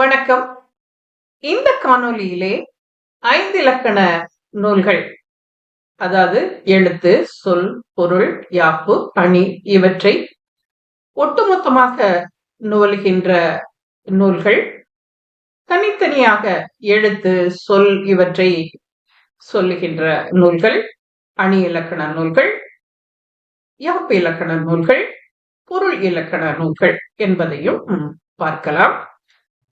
வணக்கம். இந்த காணொளியிலே ஐந்து இலக்கண நூல்கள் அதாவது எழுத்து சொல் பொருள் யாப்பு அணி இவற்றை ஒட்டுமொத்தமாக நூல்கின்ற நூல்கள். தனித்தனியாக எழுத்து சொல் இவற்றை சொல்லுகின்ற நூல்கள் அணி இலக்கண நூல்கள் யாப்பு இலக்கண நூல்கள் பொருள் இலக்கண நூல்கள் என்பதையும் பார்க்கலாம்.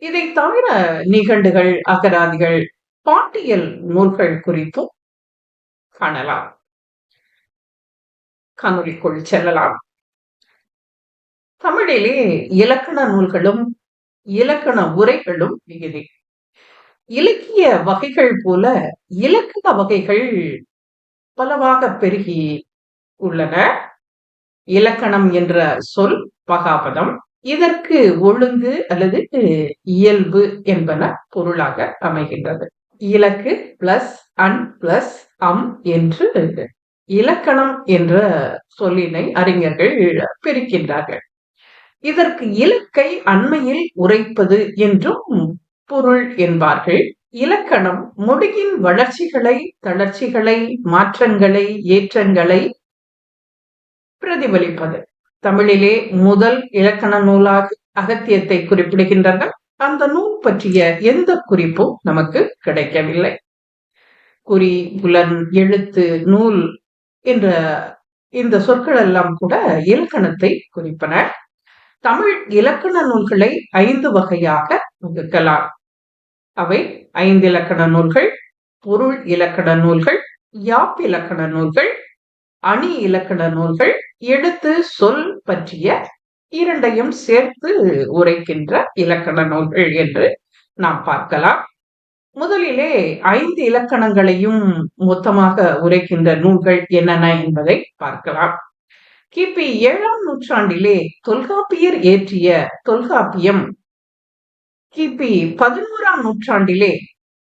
இதை தவிர நிகண்டுகள் அகராதிகள் பாட்டியல் நூல்கள் குறித்தும் காணலாம். காணொலிக்குள் செல்லலாம். தமிழிலே இலக்கண நூல்களும் இலக்கண உரைகளும் மிகுதி. இலக்கிய வகைகள் போல இலக்கண வகைகள் பலவாக பெருகி உள்ளன. இலக்கணம் என்ற சொல் மகாபதம். இதற்கு ஒழுங்கு அல்லது இயல்பு என்பன பொருளாக அமைகின்றது. இலக்கு பிளஸ் அன் பிளஸ் அம் என்று இலக்கணம் என்ற சொல்லினை அறிஞர்கள் பிரிக்கின்றார்கள். இதற்கு இலக்கை அண்மையில் உரைப்பது என்றும் பொருள் என்பார்கள். இலக்கணம் மொழியின் வளர்ச்சிகளை தளர்ச்சிகளை மாற்றங்களை ஏற்றங்களை பிரதிபலிப்பது. தமிழிலே முதல் இலக்கண நூலாக அகத்தியத்தை குறிப்பிடுகின்றனர். அந்த நூல் பற்றிய எந்த குறிப்பும் நமக்கு கிடைக்கவில்லை. குறி புலன் எழுத்து நூல் என்ற இந்த சொற்கள் எல்லாம் கூட இலக்கணத்தை குறிப்பன தமிழ் இலக்கண நூல்களை ஐந்து வகையாக வகுக்கலாம். அவை ஐந்து இலக்கண நூல்கள் பொருள் இலக்கண நூல்கள் யாப் இலக்கண நூல்கள் அணி இலக்கண நூல்கள் எழுத்து சொல் பற்றிய இரண்டையும் சேர்த்து உரைக்கின்ற இலக்கண நூல்கள் என்று நாம் பார்க்கலாம். முதலிலே ஐந்து இலக்கணங்களையும் மொத்தமாக உரைக்கின்ற நூல்கள் என்னென்ன என்பதை பார்க்கலாம். கிபி ஏழாம் நூற்றாண்டிலே தொல்காப்பியர் ஏற்றிய தொல்காப்பியம். கிபி பதினோராம் நூற்றாண்டிலே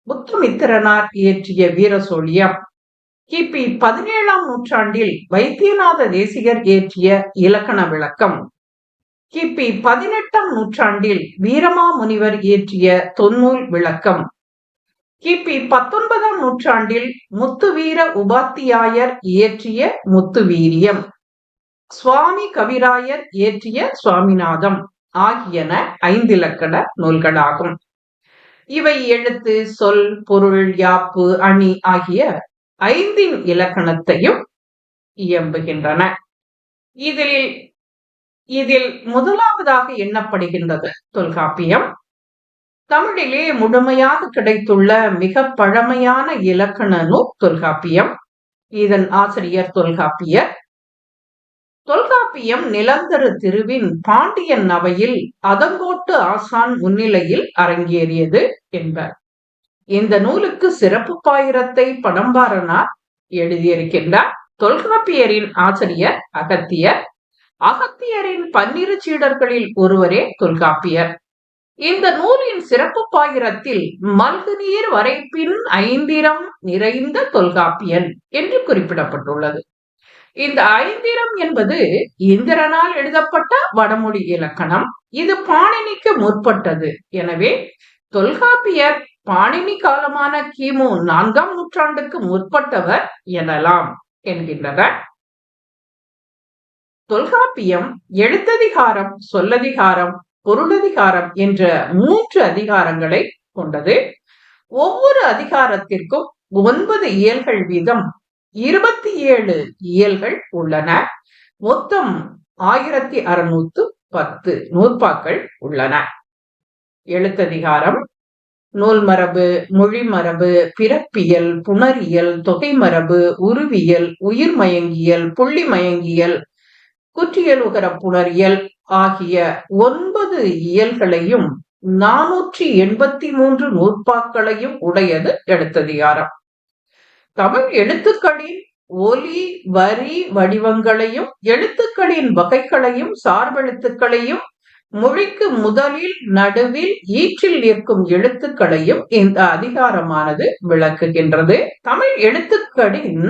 புத்தமித்திரனார் இயற்றிய வீரசோழியம். கிபி பதினேழாம் நூற்றாண்டில் வைத்தியநாத தேசிகர் இயற்றிய இலக்கண விளக்கம். கிபி பதினெட்டாம் நூற்றாண்டில் வீரமா முனிவர் இயற்றிய தொன்னூல் விளக்கம். கிபி பத்தொன்பதாம் நூற்றாண்டில் முத்துவீர உபாத்தியாயர் இயற்றிய முத்துவீரியம். சுவாமி கவிராயர் இயற்றிய சுவாமிநாதம் ஆகியன ஐந்திலக்கண நூல்களாகும். இவை எழுத்து சொல் பொருள் யாப்பு அணி ஆகிய ஐந்தின் இலக்கணத்தையும் இயம்புகின்றன. இதில் இதில் முதலாவதாக எண்ணப்படுகின்றது தொல்காப்பியம். தமிழிலே முழுமையாக கிடைத்துள்ள மிக பழமையான இலக்கண நூல் தொல்காப்பியம். இதன் ஆசிரியர் தொல்காப்பியர். தொல்காப்பியம் நிலந்தரு திருவின் பாண்டியன் அவையில் அதங்கோட்டு ஆசான் முன்னிலையில் அரங்கேறியது என்பர். இந்த நூலுக்கு சிறப்பு பாயிரத்தை படம்பாரனார் எழுதியிருக்கின்றார். தொல்காப்பியரின் ஆசிரியர் அகத்தியர். அகத்தியரின் பன்னிரு சீடர்களில் ஒருவரே தொல்காப்பியர். இந்த நூலின் சிறப்பு பாயிரத்தில் மல்கு நீர் வரைப்பின் ஐந்திரம் நிறைந்த தொல்காப்பியன் என்று குறிப்பிடப்பட்டுள்ளது. இந்த ஐந்திரம் என்பது இந்திரனால் எழுதப்பட்ட வடமொழி இலக்கணம். இது பாணினிக்கு முற்பட்டது. எனவே தொல்காப்பியர் பாணினி காலமான கிமு நான்காம் நூற்றாண்டுக்கு முற்பட்டவர் எனலாம் என்கின்றனர். தொல்காப்பியம் எழுத்ததிகாரம் சொல்லதிகாரம் பொருளதிகாரம் என்ற மூன்று அதிகாரங்களை கொண்டது. ஒவ்வொரு அதிகாரத்திற்கும் ஒன்பது இயல்கள் வீதம் இருபத்தி ஏழு இயல்கள் உள்ளன. மொத்தம் ஆயிரத்தி அறுநூத்து பத்து நூற்பாக்கள் உள்ளன. எழுத்ததிகாரம் நூல் மரபு மொழி மரபு பிறப்பியல் புணரியல் தொகை மரபு உருவியல் உயிர் மயங்கியல் புள்ளி மயங்கியல் குற்றியல் உகர புணரியல் ஆகிய ஒன்பது இயல்களையும் நானூற்றி எண்பத்தி மூன்று நூற்பாக்களையும் உடையது எழுத்ததிகாரம் தமிழ் எழுத்துக்களின் ஒலி வரி வடிவங்களையும் எழுத்துக்களின் வகைகளையும் சார்பெழுத்துக்களையும் மொழிக்கு முதலில் நடுவில் ஈற்றில் நிற்கும் எழுத்துக்களையும் இந்த அதிகாரமானது விளக்குகின்றது. தமிழ் எழுத்துக்களின்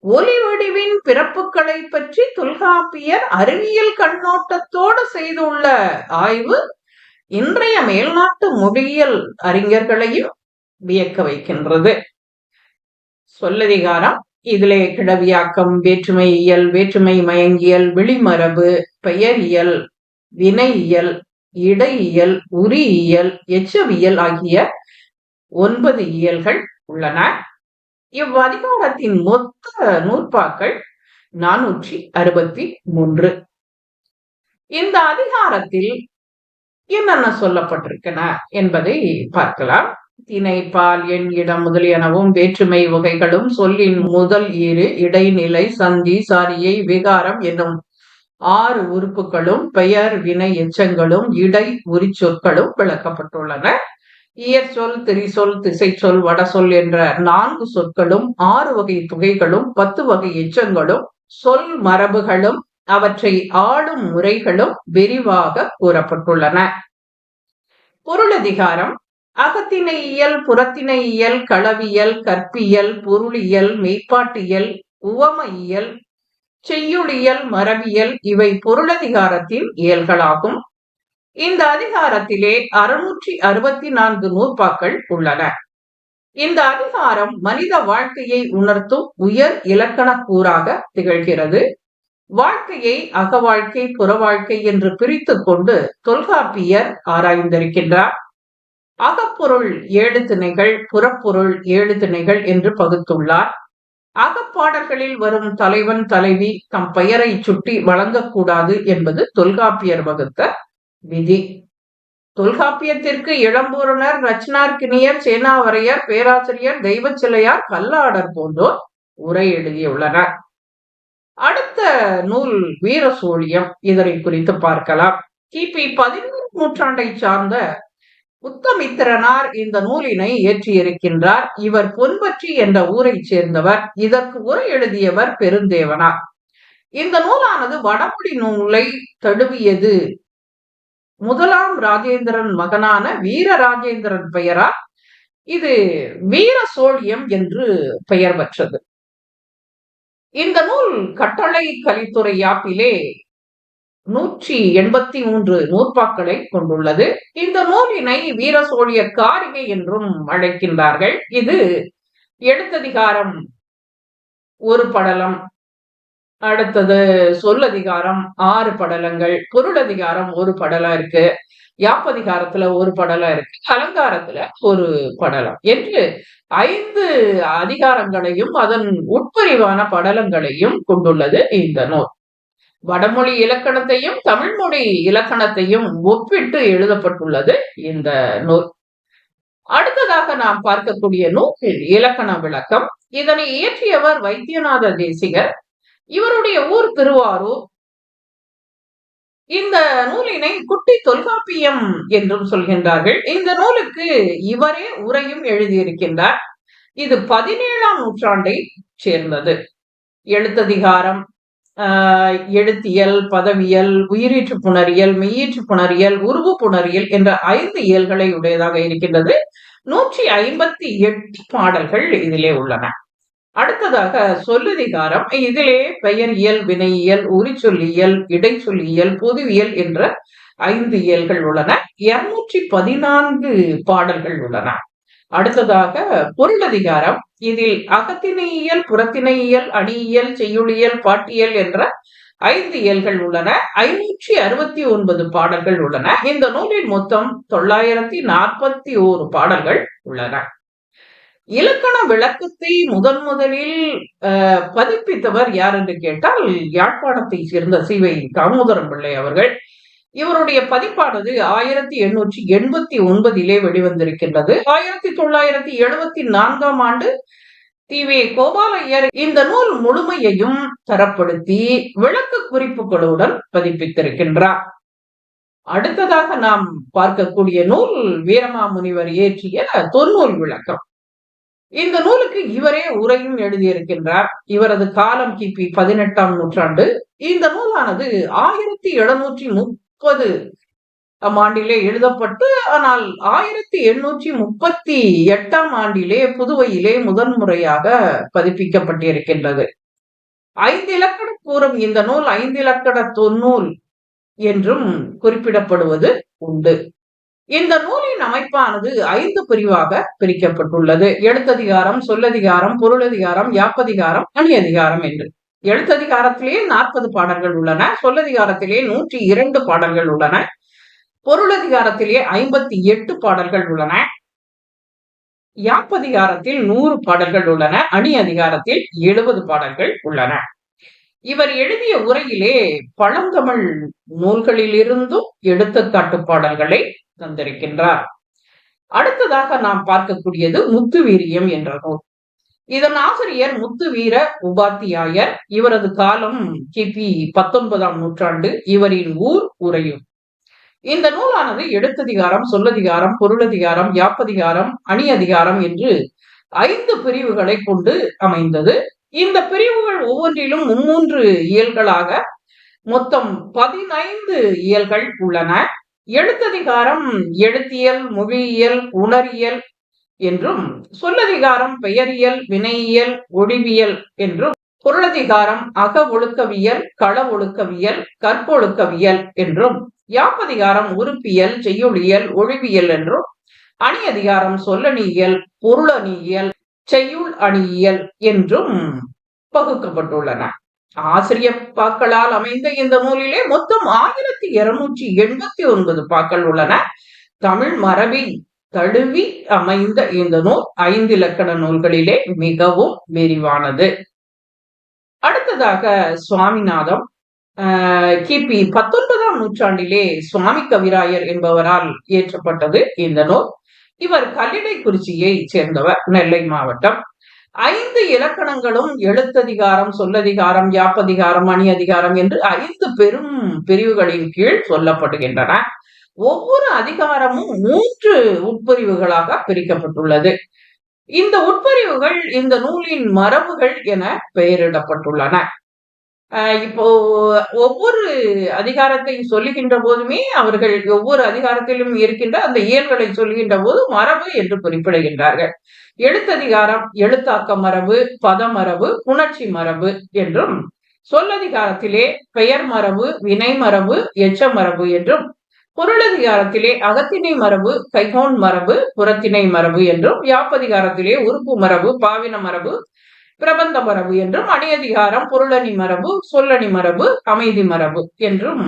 ஒலி வடிவின் பிறப்புகளை பற்றி தொல்காப்பியர் அறிவியல் கண்ணோட்டத்தோடு செய்துள்ள ஆய்வு இன்றைய மேல்நாட்டு மொழியியல் அறிஞர்களையும் வியக்க வைக்கின்றது. சொல்லதிகாரம் இதிலே கிளவியாக்கம் வேற்றுமையியல் வேற்றுமை மயங்கியல் விழிமரபு பெயரியல் வினையியல் இடையியல் உரியியல் எச்சவியல் ஆகிய ஒன்பது இயல்கள் உள்ளன. இவ்வதிகாரத்தின் மொத்த நூற்பாக்கள் நானூற்றி அறுபத்தி மூன்று. இந்த அதிகாரத்தில் என்னென்ன சொல்லப்பட்டிருக்கன என்பதை பார்க்கலாம். திணை பால் எண் இடம் முதலியனவும் வேற்றுமை வகைகளும் சொல்லின் முதல் ஈறு இடைநிலை சந்தி சாரியை விகாரம் என்னும் ஆறு உறுப்புகளும் பெயர் வினை எச்சங்களும் இடை உரிச்சொற்களும் விளக்கப்பட்டுள்ளன. இயற் சொல் திரிசொல் திசை சொல் வட சொல் என்ற நான்கு சொற்களும் ஆறு வகை துகைகளும் பத்து வகை எச்சங்களும் சொல் மரபுகளும் அவற்றை ஆளும் முறைகளும் விரிவாக கூறப்பட்டுள்ளன. பொருளதிகாரம் அகத்தினையியல் புறத்தினையியல் களவியல் கற்பியல் பொருளியல் மெய்ப்பாட்டியல் உவமையியல் செய்யுளியல் மரபியல் இவை பொருளதிகாரத்தின் இயல்களாகும். இந்த அதிகாரத்திலே அறுநூற்றி அறுபத்தி நான்கு நூற்பாக்கள் உள்ளன. இந்த அதிகாரம் மனித வாழ்க்கையை உணர்த்தும் உயர் இலக்கண கூறாக திகழ்கிறது. வாழ்க்கையை அகவாழ்க்கை புற வாழ்க்கை என்று பிரித்து கொண்டு தொல்காப்பியர் ஆராய்ந்திருக்கின்றார். அகப்பொருள் ஏழு திணைகள் புறப்பொருள் ஏழு திணைகள் என்று பகுத்துள்ளார். அகப்பாடல்களில் வரும் தலைவன் தலைவி தம் பெயரை சுட்டி வழங்கக்கூடாது என்பது தொல்காப்பியர் வகுத்த விதி. தொல்காப்பியத்திற்கு இளம்பூரணர் ரச்சனார்கிணியர் சேனாவரையர் பேராசிரியர் தெய்வ சிலையார் கல்லாடர் போன்றோர் உரை எழுதியுள்ளனர். அடுத்த நூல் வீர சோழியம் இதனை குறித்து பார்க்கலாம். கிபி பதினோரு நூற்றாண்டை சார்ந்த உத்தமித்திரனார் இந்த நூலினை இயற்றியிருக்கின்றார் இவர் பொன்பற்றி என்ற ஊரைச் சேர்ந்தவர். இதற்கு உரை எழுதியவர் பெருந்தேவனார். இந்த நூலானது வடமொழி நூலை தழுவியது. முதலாம் ராஜேந்திரன் மகனான வீர ராஜேந்திரன் பெயரால் இது வீர சோழியம் என்று பெயர் பெற்றது. இந்த நூல் கட்டளை கலித்துறை யாப்பிலே நூற்றி எண்பத்தி மூன்று நூற்பாக்களை கொண்டுள்ளது. இந்த நூலினை வீர சோழிய காரிகை என்றும் அழைக்கின்றார்கள். இது எழுத்ததிகாரம் ஒரு படலம் அடுத்தது சொல்லதிகாரம் ஆறு படலங்கள் பொருளதிகாரம் ஒரு படலம் இருக்கு யாப்பதிகாரத்துல ஒரு படலம் இருக்கு அலங்காரத்துல ஒரு படலம் என்று ஐந்து அதிகாரங்களையும் அதன் உட்பிரிவான படலங்களையும் கொண்டுள்ளது இந்த நூல். வடமொழி இலக்கணத்தையும் தமிழ்மொழி இலக்கணத்தையும் ஒப்பிட்டு எழுதப்பட்டுள்ளது இந்த நூல். அடுத்ததாக நாம் பார்க்கக்கூடிய நூல் இலக்கண விளக்கம். இதனை இயற்றியவர் வைத்தியநாத தேசிகர். இவருடைய ஊர் திருவாரூர். இந்த நூலினை குட்டி தொல்காப்பியம் என்றும் சொல்கின்றார்கள். இந்த நூலுக்கு இவரே உரையும் எழுதியிருக்கின்றார். இது பதினேழாம் நூற்றாண்டை சேர்ந்தது. எழுத்ததிகாரம் எழுத்தியல் பதவியல் உயிரீற்று புணரியல் மெய்யீற்று புணரியல் உருவு புணரியல் என்ற ஐந்து இயல்களை உடையதாக இருக்கின்றது. நூற்றி ஐம்பத்தி எட்டு பாடல்கள் இதிலே உள்ளன. அடுத்ததாக சொல்லதிகாரம். இதிலே பெயரியல் வினையியல் உரிச்சொல்லியல் இடைச்சொல்லியல் பொதுவியல் என்ற ஐந்து இயல்கள் உள்ளன. இருநூற்றி பதினான்கு பாடல்கள் உள்ளன. அடுத்ததாக பொருளதிகாரம். இதில் அகத்திணையியல் புறத்திணையியல் அணியியல் செய்யுளியல் பாட்டியல் என்ற ஐந்து இயல்கள் உள்ளன. ஐநூற்றி அறுபத்தி ஒன்பது பாடல்கள் உள்ளன. இந்த நூலில் மொத்தம் தொள்ளாயிரத்தி நாற்பத்தி ஓரு பாடல்கள் உள்ளன. இலக்கண விளக்கத்தை முதன் முதலில் பதிப்பித்தவர் யார் என்று கேட்டால் யாழ்ப்பாணத்தை சேர்ந்த சிவை தாமோதரம் பிள்ளை அவர்கள். இவருடைய பதிப்பானது ஆயிரத்தி எண்ணூற்றி எண்பத்தி ஒன்பதிலே வெளிவந்திருக்கின்றது. ஆயிரத்தி தொள்ளாயிரத்தி எழுபத்தி நான்காம் ஆண்டு டி வி கோபாலையர் இந்த நூல் முழுமையையும் தரப்படுத்தி விளக்க குறிப்புகளுடன் பதிப்பித்திருக்கின்றார். அடுத்ததாக நாம் பார்க்கக்கூடிய நூல் வீரமாமுனிவர் இயற்றிய தொன்னூல் விளக்கம். இந்த நூலுக்கு இவரே உரையும் எழுதியிருக்கின்றார். இவரது காலம் கிபி பதினெட்டாம் நூற்றாண்டு. இந்த நூலானது ஆயிரத்தி எழுநூற்றி முப்பது ஆண்டிலே எழுதப்பட்டு ஆனால் ஆயிரத்தி எண்ணூற்றி முப்பத்தி எட்டாம் ஆண்டிலே புதுவையிலே முதன்முறையாக பதிப்பிக்கப்பட்டிருக்கின்றது. ஐந்து இலக்கண கூறும் இந்த நூல் ஐந்து இலக்கண தொன்னூல் என்றும் குறிப்பிடப்படுவது உண்டு. இந்த நூலின் அமைப்பானது ஐந்து பிரிவாக பிரிக்கப்பட்டுள்ளது. எழுத்ததிகாரம் சொல்லதிகாரம் பொருளதிகாரம் யாப்பதிகாரம் அணி அதிகாரம் என்று. எழுத்ததிகாரத்திலேயே நாற்பது பாடல்கள் உள்ளன சொல்லதிகாரத்திலே நூற்றி இரண்டு பாடல்கள் உள்ளன பொருளதிகாரத்திலே ஐம்பத்தி எட்டு பாடல்கள் உள்ளன யாப்பதிகாரத்தில் நூறு பாடல்கள் உள்ளன அணி அதிகாரத்தில் எழுபது பாடல்கள் உள்ளன. இவர் எழுதிய உரையிலே பழந்தமிழ் நூல்களிலிருந்தும் எடுத்துக்காட்டு பாடல்களை தந்திருக்கின்றார். அடுத்ததாக நாம் பார்க்கக்கூடியது முத்துவீரியம் என்ற நூல். இதன் ஆசிரியர் முத்துவீர உபாத்தியாயர். இவரது காலம் கிபி பத்தொன்பதாம் நூற்றாண்டு. இவரின் ஊர் உறையும் இந்த நூலானது எழுத்ததிகாரம் சொல்லதிகாரம் பொருளதிகாரம் யாப்பதிகாரம் அணி அதிகாரம் என்று ஐந்து பிரிவுகளை கொண்டு அமைந்தது. இந்த பிரிவுகள் ஒவ்வொன்றிலும் மும்மூன்று இயல்களாக மொத்தம் பதினைந்து இயல்கள் உள்ளன. எழுத்ததிகாரம் எழுத்தியல் மொழியியல் உணரியல் என்றும் சொல்லதிகாரம் பெயரியல் வினையியல் ஒழிவியல் என்றும் பொருளதிகாரம் அக ஒழுக்கவியல் கள ஒழுக்கவியல் கற்பொழுக்கவியல் என்றும் யாப்பதிகாரம் உறுப்பியல் செய்யுளியல் ஒழிவியல் என்றும் அணி அதிகாரம் சொல்லணியல் பொருளணியியல் செய்யுள் அணியியல் என்றும் பகுக்கப்பட்டுள்ளன. ஆசிரியர் பாக்களால் அமைந்த இந்த நூலிலே மொத்தம் ஆயிரத்தி இருநூற்றி எண்பத்தி ஒன்பது பாக்கள் உள்ளன. தமிழ் மரபின் தழுவி அமைந்த இந்த நூல் ஐந்து இலக்கண நூல்களிலே மிகவும் விரிவானது. அடுத்ததாக சுவாமிநாதம். கிபி பத்தொன்பதாம் நூற்றாண்டிலே சுவாமி கவிராயர் என்பவரால் இயற்றப்பட்டது இந்த நூல். இவர் கல்லிடைக்குறிச்சியை சேர்ந்தவர் நெல்லை மாவட்டம். ஐந்து இலக்கணங்களும் எழுத்ததிகாரம் சொல்லதிகாரம் யாப்பதிகாரம் அணி அதிகாரம் என்று ஐந்து பெரும் பிரிவுகளின் கீழ் சொல்லப்படுகின்றன. ஒவ்வொரு அதிகாரமும் மூன்று உட்பிரிவுகளாக பிரிக்கப்பட்டுள்ளது. இந்த உட்பிரிவுகள் இந்த நூலின் மரபுகள் என பெயரிடப்பட்டுள்ளன. இப்போ ஒவ்வொரு அதிகாரத்தை சொல்லுகின்ற போதுமே அவர்கள் ஒவ்வொரு அதிகாரத்திலும் இருக்கின்ற அந்த இயல்களை சொல்லுகின்ற போது மரபு என்று குறிப்பிடுகின்றார்கள். எழுத்ததிகாரம் எழுத்தாக்க மரபு பதமரபு உணர்ச்சி மரபு என்றும் சொல்லதிகாரத்திலே பெயர் மரபு வினை மரபு எச்ச மரபு என்றும் பொருளதிகாரத்திலே அகத்திணை மரபு கைகோன் மரபு புறத்திணை மரபு என்றும் யாப்பதிகாரத்திலே உறுப்பு மரபு பாவின மரபு பிரபந்த மரபு என்றும் அணியதிகாரம் பொருளணி மரபு சொல்லணி மரபு அமைதி மரபு என்றும்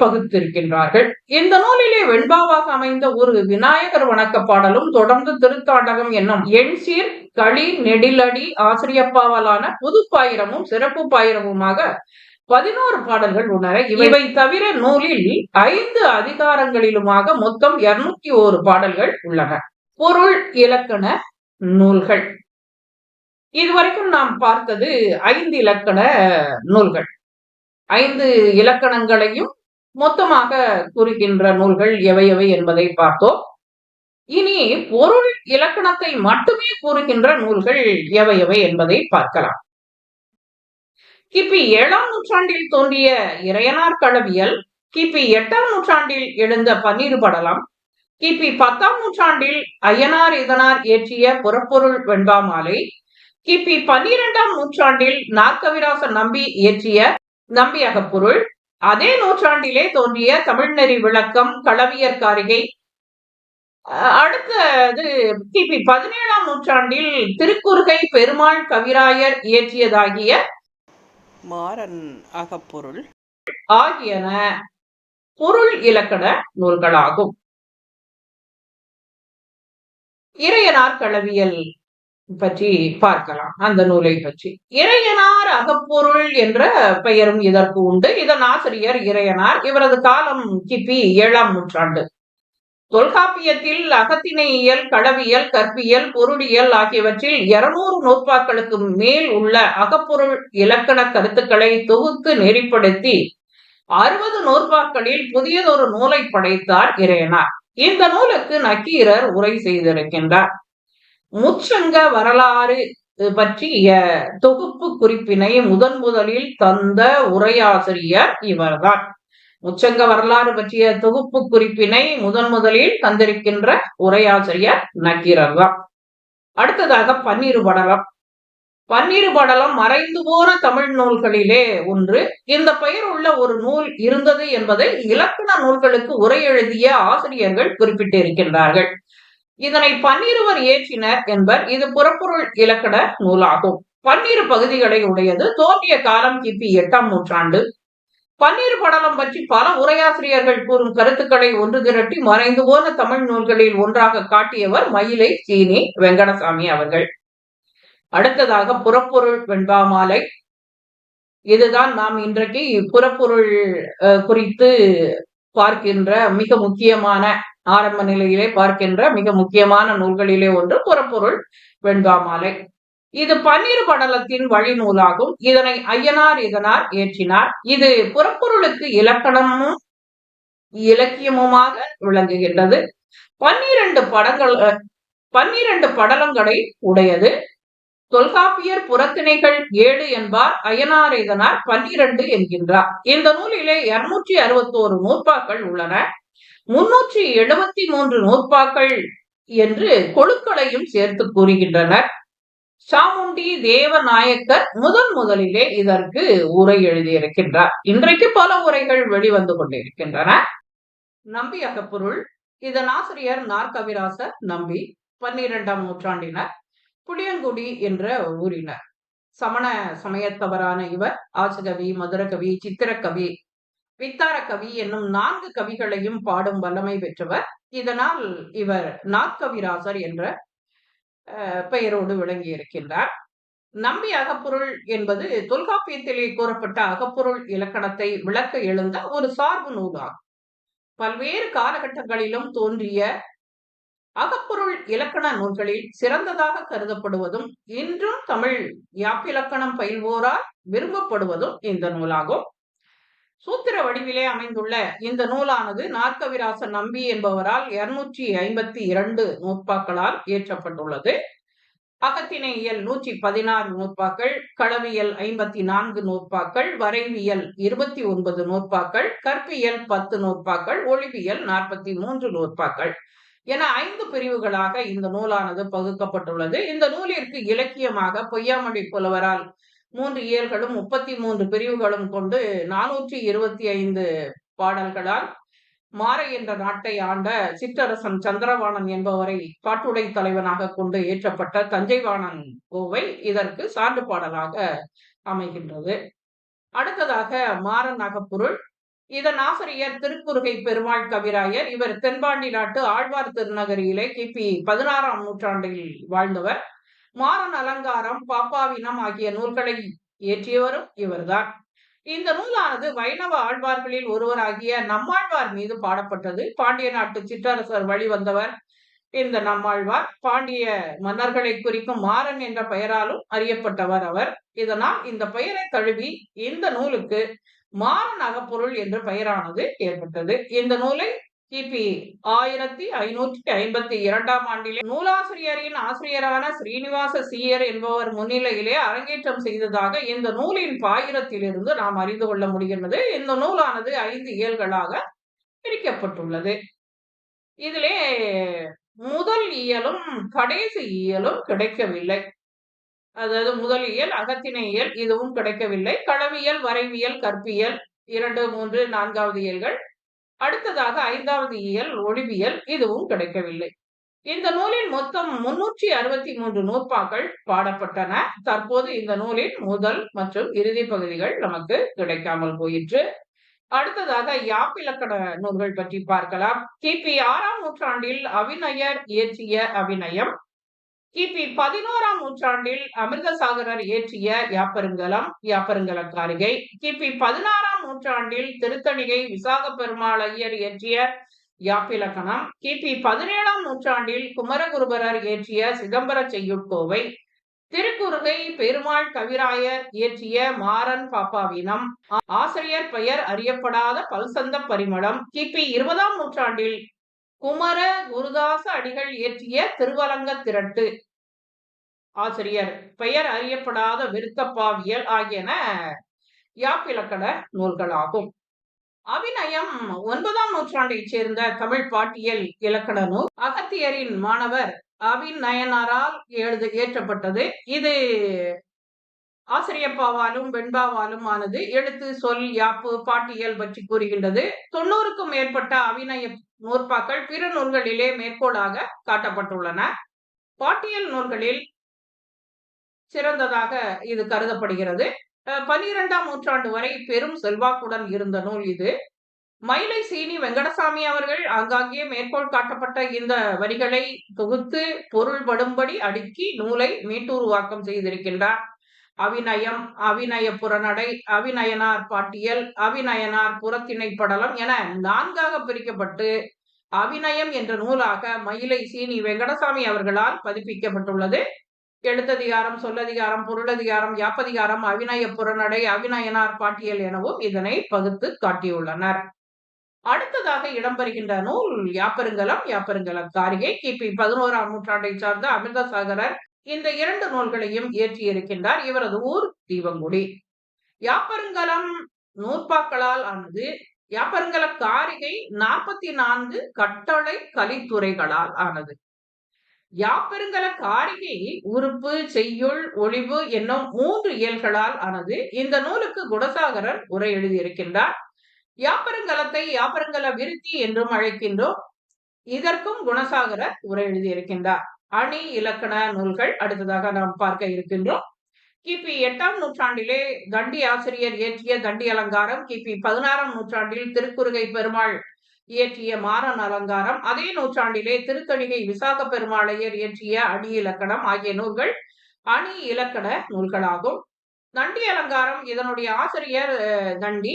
பகுத்திருக்கின்றார்கள். இந்த நூலிலே வெண்பாவாக அமைந்த ஒரு விநாயகர் வணக்க பாடலும் தொடர்ந்து திருத்தாண்டகம் என்னும் எண்சீர் களி நெடிலடி ஆசிரியப்பாவலான புது பாயிரமும் சிறப்பு பாயிரமுமாக பதினோரு பாடல்கள் உள்ளன. இவை தவிர நூலில் ஐந்து அதிகாரங்களிலுமாக மொத்தம் இருநூத்தி ஓரு பாடல்கள் உள்ளன. பொருள் இலக்கண நூல்கள். இதுவரைக்கும் நாம் பார்த்தது ஐந்து இலக்கண நூல்கள். ஐந்து இலக்கணங்களையும் மொத்தமாக கூறுகின்ற நூல்கள் எவை எவை என்பதை பார்த்தோம். இனி பொருள் இலக்கணத்தை மட்டுமே கூறுகின்ற நூல்கள் எவை எவை என்பதை பார்க்கலாம். கிபி ஏழாம் நூற்றாண்டில் தோன்றிய இறையனார் களவியல் கிபி எட்டாம் நூற்றாண்டில் எழுந்த பன்னீர் படலம் கிபி பத்தாம் நூற்றாண்டில் அய்யனார் இதனார் இயற்றிய புறப்பொருள் வெண்பாமாலை கிபி பன்னிரெண்டாம் நூற்றாண்டில் நாற்கவிராச நம்பி இயற்றிய நம்பியக பொருள் அதே நூற்றாண்டிலே தோன்றிய தமிழ்நெறி விளக்கம் களவியற் காரிகை. அடுத்தது கிபி பதினேழாம் நூற்றாண்டில் திருக்குறுகை பெருமாள் கவிராயர் இயற்றியதாகிய மாறன் அகப்பொருள். ஆகியன பொருள் இலக்கண நூல்களாகும். இறையனார் களவியல் பற்றி பார்க்கலாம். அந்த நூலை பற்றி. இறையனார் அகப்பொருள் என்ற பெயரும் இதற்கு உண்டு. இதன் ஆசிரியர் இறையனார். இவரது காலம் கிபி ஏழாம் நூற்றாண்டு. தொல்காப்பியத்தில் அகத்திணையியல் களவியல் கற்பியல் பொருளியல் ஆகியவற்றில் இருநூறு நூற்பாக்களுக்கு மேல் உள்ள அகப்பொருள் இலக்கண கருத்துக்களை தொகுத்து நெறிப்படுத்தி அறுபது நூற்பாக்களில் புதியதொரு நூலை படைத்தார் இறையனார். இந்த நூலுக்கு நக்கீரர் உரை செய்திருக்கின்றார். முச்சங்க வரலாறு பற்றிய தொகுப்பு குறிப்பினை முதன் முதலில் தந்த உரையாசிரியர் இவர்தான். முச்சங்க வரலாறு பற்றிய தொகுப்பு குறிப்பினை முதன் முதலில் தந்திருக்கின்ற உரையாசிரியர் நக்கீரர் தான். அடுத்ததாக பன்னீர் படலம். பன்னீர் படலம் மறைந்து போன தமிழ் நூல்களிலே ஒன்று இந்த பெயர் உள்ள ஒரு நூல் இருந்தது என்பதை இலக்கண நூல்களுக்கு உரை எழுதிய ஆசிரியர்கள் குறிப்பிட்டிருக்கின்றார்கள். இதனை பன்னிருவர் ஏற்றினர் என்பர் இது புறப்பொருள் இலக்கண நூலாகும். பன்னிரு பகுதிகளை உடையது தோன்றிய காலம் கிபி எட்டாம் நூற்றாண்டு. பன்னீர் படலம் பற்றி பல உரையாசிரியர்கள் கூறும் கருத்துக்களை ஒன்று திரட்டி மறைந்து போன தமிழ் நூல்களில் ஒன்றாக காட்டியவர் மயிலை சீனி வெங்கடசாமி அவர்கள். அடுத்ததாக புறப்பொருள் வெண்பாமாலை. இதுதான் நாம் இன்றைக்கு புறப்பொருள் அஹ், குறித்து பார்க்கின்ற மிக முக்கியமான ஆரம்ப நிலையிலே பார்க்கின்ற மிக முக்கியமான நூல்களிலே ஒன்று புறப்பொருள் வெண்பாமாலை. இது பன்னீர் படலத்தின் வழிநூலாகும். இதனை ஐயனார் இதனார் ஏற்றினார். இது புறப்பொருளுக்கு இலக்கணமும் இலக்கியமுமாக விளங்குகின்றது. பன்னிரண்டு படங்கள் பன்னிரண்டு படலங்களை உடையது. தொல்காப்பியர் புறத்திணைகள் ஏழு என்பார். அயனார் இதனார் பன்னிரண்டு என்கின்றார். இந்த நூலிலே இருநூற்றி அறுபத்தோரு நூற்பாக்கள் உள்ளன. முன்னூற்றி எழுபத்தி மூன்று நூற்பாக்கள் என்று கொழுக்களையும் சேர்த்து கூறுகின்றனர். சாமுண்டி தேவநாயக்கர் முதன் முதலிலே இதற்கு உரை எழுதியிருக்கின்றார். இன்றைக்கு பல உரைகள் வெளிவந்து கொண்டிருக்கின்றன. நம்பி அகப்பொருள் இதன் ஆசிரியர் நாற்கவிராச நம்பி பன்னிரெண்டாம் நூற்றாண்டினர் புளியங்குடி என்ற ஊரினர். சமண சமயத்தவரான இவர் ஆசகவி மதுரகவி சித்திரக்கவி வித்தார கவி என்னும் நான்கு கவிகளையும் பாடும் வல்லமை பெற்றவர். இதனால் இவர் நாற்கவிராசர் என்ற பெயரோடு விளங்கி இருக்கின்றார். நம்பி அகப்பொருள் என்பது தொல்காப்பியத்திலே கூறப்பட்ட அகப்பொருள் இலக்கணத்தை விளக்க எழுந்த ஒரு சார்பு நூலாகும். பல்வேறு காலகட்டங்களிலும் தோன்றிய அகப்பொருள் இலக்கண நூல்களில் சிறந்ததாக கருதப்படுவதும் இன்றும் தமிழ் யாப்பிலக்கணம் பயில்வோரால் விரும்பப்படுவதும் இந்த நூலாகும். சூத்திர வடிவிலே அமைந்துள்ள இந்த நூலானது நாற்கவிராச நம்பி என்பவரால் இருநூற்றி ஐம்பத்தி இரண்டு நூற்பாக்களால் இயற்றப்பட்டுள்ளது. அகத்திணையியல் நூற்றி பதினாறு நூற்பாக்கள் களவியல் ஐம்பத்தி நான்கு நூற்பாக்கள் வரைவியல் இருபத்தி ஒன்பது நூற்பாக்கள் கற்பியல் பத்து நூற்பாக்கள் ஒளிவியல் நாற்பத்தி மூன்று நூற்பாக்கள் என ஐந்து பிரிவுகளாக இந்த நூலானது பகுக்கப்பட்டுள்ளது. இந்த நூலிற்கு இலக்கியமாக பொய்யாமொழி புலவரால் மூன்று இயல்களும் முப்பத்தி மூன்று பிரிவுகளும் கொண்டு நானூற்றி இருபத்தி ஐந்து பாடல்களால் மாறை என்ற நாட்டை ஆண்ட சிற்றரசன் சந்திரவாணன் என்பவரை காட்டுடை தலைவனாக கொண்டு இயற்றப்பட்ட தஞ்சைவாணன் கோவை இதற்கு சான்று பாடலாக அமைகின்றது. அடுத்ததாக மாறன் அகப்பொருள் இதன் ஆசிரியர் திருக்குறுகை பெருமாள் கவிராயர். இவர் தென்பாண்டி நாட்டு ஆழ்வார் திருநகரியிலே கிபி பதினாறாம் நூற்றாண்டில் வாழ்ந்தவர். மாறன் அலங்காரம் பாப்பாவினம் ஆகிய நூல்களை இயற்றியவரும் இவர்தான். இந்த நூலானது வைணவ ஆழ்வார்களில் ஒருவராகிய நம்மாழ்வார் மீது பாடப்பட்டது. பாண்டிய நாட்டு சிற்றரசர் வழிவந்தவர் இந்த நம்மாழ்வார். பாண்டிய மன்னர்களை குறிக்கும் மாறன் என்ற பெயராலும் அறியப்பட்டவர் அவர். இதனால் இந்த பெயரை தழுவி இந்த நூலுக்கு மாறன் அகப்பொருள் என்ற பெயரானது ஏற்பட்டது. இந்த நூலை கிபி ஆயிரத்தி ஐநூற்றி ஐம்பத்தி இரண்டாம் ஆண்டிலே நூலாசிரியரின் ஆசிரியரான ஸ்ரீனிவாச சீயர் என்பவர் முன்னிலையிலே அரங்கேற்றம் செய்ததாக இந்த நூலின் பாயிரத்திலிருந்து நாம் அறிந்து கொள்ள முடிகின்றது. இந்த நூலானது ஐந்து இயல்களாக பிரிக்கப்பட்டுள்ளது. இதிலே முதல் இயலும் கடைசி இயலும் கிடைக்கவில்லை. அதாவது முதல் இயல் அகத்திணை இயல் இதுவும் கிடைக்கவில்லை. களவியல் வரைவியல் கற்பியல் இரண்டு மூன்று நான்காவது இயல்கள் அடுத்ததாக ஐந்தாவது இயல் ஒளிவியல் இதுவும் கிடைக்கவில்லை. இந்த நூலின் மொத்தம் முன்னூற்றி அறுபத்தி மூன்று நூற்பாக்கள் பாடப்பட்டன. தற்போது இந்த நூலின் முதல் மற்றும் இறுதி பகுதிகள் நமக்கு கிடைக்காமல் போயிற்று. அடுத்ததாக யாப்பிலக்கண நூல்கள் பற்றி பார்க்கலாம். கிபி ஆறாம் நூற்றாண்டில் அவிநயர் இயற்றிய அபிநயம் கிபி பதினோராம் நூற்றாண்டில் அமிர்தசாகரர் இயற்றிய யாப்பருங்கலம் காரிகை. கிபி பதினாறாம் நூற்றாண்டில் திருத்தணிகை விசாக பெருமாள் ஐயர் இயற்றிய யாப்பிலக்கணம். கிபி பதினேழாம் நூற்றாண்டில் குமரகுருபரர் இயற்றிய சிதம்பர செய்யுட்கோவை. திருக்குறுகை பெருமாள் கவிராயர் இயற்றிய மாறன் பாப்பாவினம். ஆசிரியர் பெயர் அறியப்படாத பல்சந்த பரிமளம். கிபி இருபதாம் நூற்றாண்டில் குமர குருதாச அடிகள் இயற்றிய திருவலங்க திரட்டு. ஆசிரியர் பெயர் அறியப்படாத விருத்தப்பாவியல் ஆகியன யாப்பிலக்கண நூல்களாகும். அபிநயம் ஒன்பதாம் நூற்றாண்டைச் சேர்ந்த தமிழ் பாட்டியல் இலக்கண நூல். அகத்தியரின் மாணவர் அபிநயனாரால் எழுது இயற்றப்பட்டது. இது ஆசிரியப்பாவாலும் வெண்பாவாலும் ஆனது எழுத்து சொல் யாப்பு பாட்டியல் பற்றி கூறுகின்றது. தொண்ணூறுக்கும் மேற்பட்ட அபிநய நூற்பாக்கள் பிற நூல்களிலே மேற்கோளாக காட்டப்பட்டுள்ளன. பாட்டியல் நூல்களில் சிறந்ததாக இது கருதப்படுகிறது. பனிரெண்டாம் நூற்றாண்டு வரை பெரும் செல்வாக்குடன் இருந்த நூல் இது. மயிலை சீனி வெங்கடசாமி அவர்கள் ஆங்காங்கே மேற்கோள் காட்டப்பட்ட இந்த வரிகளை தொகுத்து பொருள்படும்படி அடுக்கி நூலை மீட்டுருவாக்கம் செய்திருக்கின்றார். அவிநயம் அவிநய புறநடை அவிநயனார் பாட்டியல் அவிநயனார் புறத்திணை படலம் என நான்காக பிரிக்கப்பட்டு அவிநயம் என்ற நூலாக மயிலை சீனி வெங்கடசாமி அவர்களால் பதிப்பிக்கப்பட்டுள்ளது. எழுத்ததிகாரம் சொல்லதிகாரம் பொருளதிகாரம் யாப்பதிகாரம் அவிநய புறநடை அவிநயனார் பாட்டியல் எனவும் இதனை பகுத்து காட்டியுள்ளனர். அடுத்ததாக இடம்பெறுகின்ற நூல் யாப்பருங்கலம் யாப்பருங்கலம் காரிகை கிபி பதினோராம் நூற்றாண்டை சார்ந்த அமிர்தசாகரர் இந்த இரண்டு நூல்களையும் இயற்றியிருக்கின்றார் இவரது ஊர் தீவங்குடி. யாப்பருங்கலம் நூற்பாக்களால் ஆனது யாப்பருங்கல காரிகை நாற்பத்தி நான்கு கட்டளை கலித்துறைகளால் ஆனது. யாப்பெருங்கல காரிகை உறுப்பு செய்யுள் ஒளிவு என்னும் மூன்று இயல்களால் ஆனது இந்த நூலுக்கு குணசாகரர் உரை எழுதியிருக்கின்றார். யாப்பருங்கலத்தை யாப்பருங்கல விருத்தி என்றும் அழைக்கின்றோம். இதற்கும் குணசாகரர் உரை எழுதியிருக்கின்றார். அணி இலக்கண நூல்கள் அடுத்ததாக நாம் பார்க்க இருக்கின்றோம். கிபி எட்டாம் நூற்றாண்டிலே தண்டி ஆசிரியர் இயற்றிய தண்டி அலங்காரம் கிபி பதினாறாம் நூற்றாண்டில் திருக்குறுகை பெருமாள் இயற்றிய மாறன் அலங்காரம் அதே நூற்றாண்டிலே திருத்தணிகை விசாக பெருமாளையர் இயற்றிய அணி இலக்கணம் ஆகிய நூல்கள் அணி இலக்கண நூல்களாகும். தண்டி அலங்காரம் இதனுடைய ஆசிரியர் தண்டி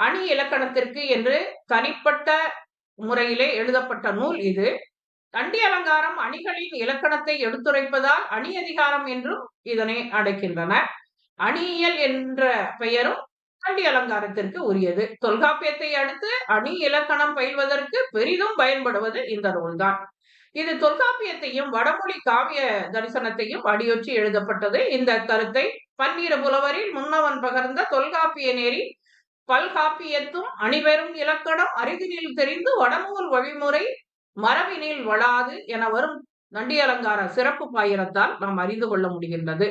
அணி இலக்கணத்திற்கு என்று தனிப்பட்ட முறையிலே எழுதப்பட்ட நூல் இது. தண்டி அலங்காரம் அணிகளின் இலக்கணத்தை எடுத்துரைப்பதால் அணி அதிகாரம் என்றும் இதனை அடைக்கின்றன அணியியல் என்ற பெயரும் தண்டி அலங்காரத்திற்கு உரியது. தொல்காப்பியத்தை அடுத்து அணி இலக்கணம் பயில்வதற்கு பெரிதும் பயன்படுவது இந்த நூல்தான். இது தொல்காப்பியத்தையும் வடமொழி காவிய தரிசனத்தையும் அடியொற்றி எழுதப்பட்டது. இந்த கருத்தை பன்னீர புலவரில் முன்னவன் பகர்ந்த தொல்காப்பிய நெறி பல்காப்பியத்தும் அணிபெரும் இலக்கணம் அரிதினில் தெரிந்து வடமூல் வழிமுறை மரபினில் வளாது என வரும் நண்டி அலங்கார சிறப்பு பாயிரத்தால் நாம் அறிந்து கொள்ள முடிகின்றது.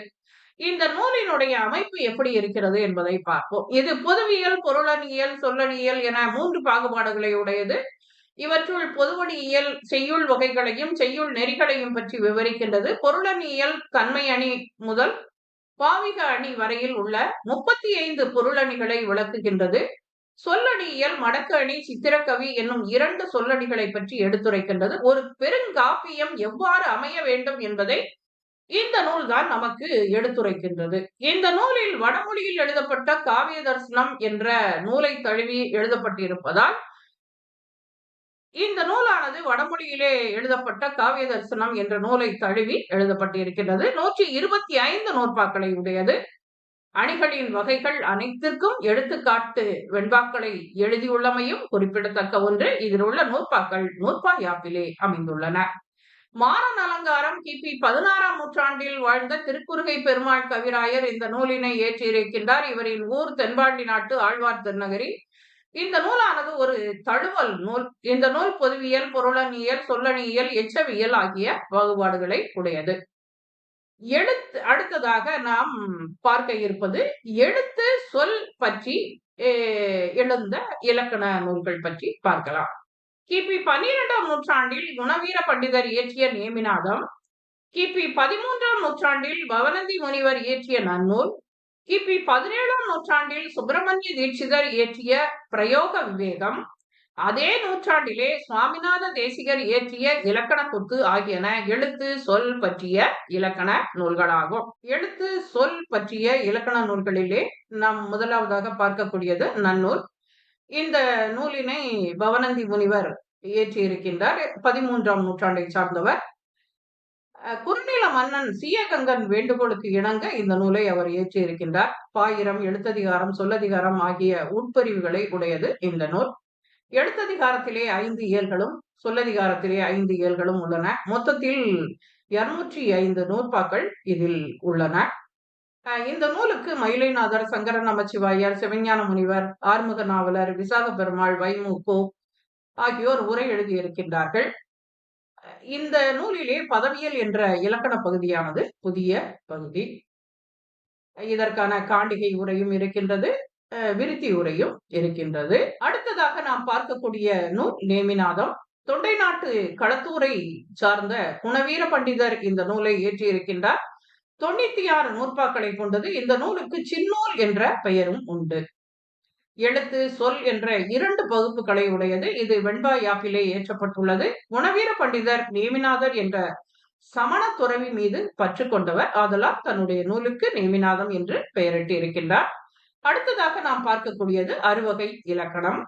இந்த நூலினுடைய அமைப்பு எப்படி இருக்கிறது என்பதை பார்ப்போம். இது பொதுவியல் பொருளணியல் சொல்லணியல் என மூன்று பாகுபாடுகளை உடையது. இவற்றுள் பொதுவணியியல் செய்யுள் வகைகளையும் செய்யுள் நெறிகளையும் பற்றி விவரிக்கின்றது. பொருளணியல் தன்மை அணி முதல் பாவிக அணி வரையில் உள்ள முப்பத்தி ஐந்து பொருளணிகளை விளக்குகின்றது. சொல்லடியியல் மடக்கணி அணி சித்திரக்கவி என்னும் இரண்டு சொல்லணிகளை பற்றி எடுத்துரைக்கின்றது. ஒரு பெருங்காப்பியம் எவ்வாறு அமைய வேண்டும் என்பதை இந்த நூல்தான் நமக்கு எடுத்துரைக்கின்றது. இந்த நூலில் வடமொழியில் எழுதப்பட்ட காவிய தரிசனம் என்ற நூலை தழுவி எழுதப்பட்டிருப்பதால் இந்த நூலானது வடமொழியிலே எழுதப்பட்ட காவிய தரிசனம் என்ற நூலை தழுவி எழுதப்பட்டிருக்கின்றது. நூற்றி இருபத்தி ஐந்து நூற்பாக்களை உடையது. அணிகளின் வகைகள் அனைத்திற்கும் எடுத்துக்காட்டு வெண்பாக்களை எழுதியுள்ளமையும் குறிப்பிடத்தக்க ஒன்று. இதில் உள்ள நூற்பாக்கள் நூற்பா யாப்பிலே அமைந்துள்ளன மாறன் அலங்காரம் கிபி பதினாறாம் நூற்றாண்டில் வாழ்ந்த திருக்குறுகை பெருமாள் கவிராயர் இந்த நூலினை ஏற்றியிருக்கின்றார். இவரின் ஊர் தென்பாண்டி நாட்டு ஆழ்வார் திருநகரி. இந்த நூலானது ஒரு தழுவல் நூல். இந்த நூல் பொதுவியல் பொருளனியல் சொல்லணியல் எச்சவியல் ஆகிய வகுபாடுகளை உடையது. எழுத்து அடுத்ததாக நாம் பார்க்க இருப்பது எழுத்து சொல் பற்றி எழுந்த இலக்கண நூல்கள் பற்றி பார்க்கலாம். கிபி பன்னிரெண்டாம் நூற்றாண்டில் குணவீர பண்டிதர் இயற்றிய நியமிநாதம் கிபி பதிமூன்றாம் நூற்றாண்டில் பவனந்தி முனிவர் இயற்றிய நன்னூல் கிபி பதினேழாம் நூற்றாண்டில் சுப்பிரமணிய தீட்சிதர் இயற்றிய பிரயோக விவேகம் அதே நூற்றாண்டிலே சுவாமிநாத தேசிகர் இயற்றிய இலக்கண குத்து ஆகியன எழுத்து சொல் பற்றிய இலக்கண நூல்களாகும். எழுத்து சொல் பற்றிய இலக்கண நூல்களிலே நாம் முதலாவதாக பார்க்கக்கூடியது நன்னூல். இந்த நூலினை பவனந்தி முனிவர் இயற்றியிருக்கின்றார். பதிமூன்றாம் நூற்றாண்டை சார்ந்தவர். குறுநில மன்னன் சீயகங்கன் வேண்டுகோளுக்கு இணங்க இந்த நூலை அவர் இயற்றியிருக்கின்றார். பாயிரம் எழுத்ததிகாரம் சொல்லதிகாரம் ஆகிய உட்பிரிவுகளை உடையது இந்த நூல். எழுத்ததிகாரத்திலே ஐந்து இயல்களும் சொல்லதிகாரத்திலே ஐந்து இயல்களும் உள்ளன. மொத்தத்தில் இருநூற்றி ஐந்து நூற்பாக்கள் இதில் உள்ளன. இந்த நூலுக்கு மயிலைநாதர் சங்கரன் நமச்சிவாயர் சிவஞான முனிவர் ஆறுமுக நாவலர் விசாக பெருமாள் வைமுகோ ஆகியோர் உரை எழுதியிருக்கின்றார்கள். இந்த நூலிலே பதவியல் என்ற இலக்கண பகுதியானது புதிய பகுதி. இதற்கான காண்டிகை உரையும் இருக்கின்றது. விருத்தி உரையும் இருக்கின்றது. அடுத்ததாக நாம் பார்க்கக்கூடிய நூல் நேமிநாதம். தொண்டை நாட்டு களத்தூரை சார்ந்த குணவீர பண்டிதர் இந்த நூலை இயற்றியிருக்கின்றார். தொண்ணூத்தி ஆறு நூற்பாக்களை கொண்டது இந்த நூலுக்கு சின்னூல் என்ற பெயரும் உண்டு. எழுத்து சொல் என்ற இரண்டு பகுப்புகளை உடையது. இது வெண்பா யாப்பிலே ஏற்றப்பட்டுள்ளது குணவீர பண்டிதர் நேமிநாதர் என்ற சமண துறவி மீது பற்று கொண்டவர். ஆதலால் தன்னுடைய நூலுக்கு நேமிநாதம் என்று பெயரிட்டு இருக்கின்றார் அடுத்ததாக நாம் பார்க்கக்கூடியது அறுவகை இலக்கணம்.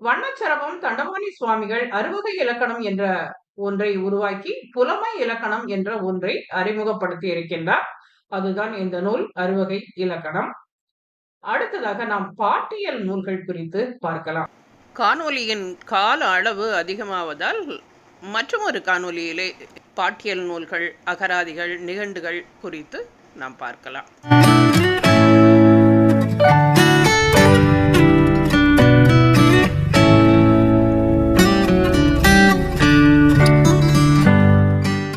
வண்ணச்சரவம் தண்டபாணி சுவாமிகள் அறுவகை இலக்கணம் என்ற ஒன்றை உருவாக்கி புலமை இலக்கணம் என்ற ஒன்றை அறிமுகப்படுத்தி இருக்கின்றார். அதுதான் இந்த நூல் அறுவகை இலக்கணம். அடுத்ததாக நாம் பாட்டியல் நூல்கள் குறித்து பார்க்கலாம். காணொலியின் கால அளவு அதிகமாவதால் மற்றொரு காணொலியிலே பாட்டியல் நூல்கள் அகராதிகள் நிகண்டுகள் குறித்து நாம் பார்க்கலாம்.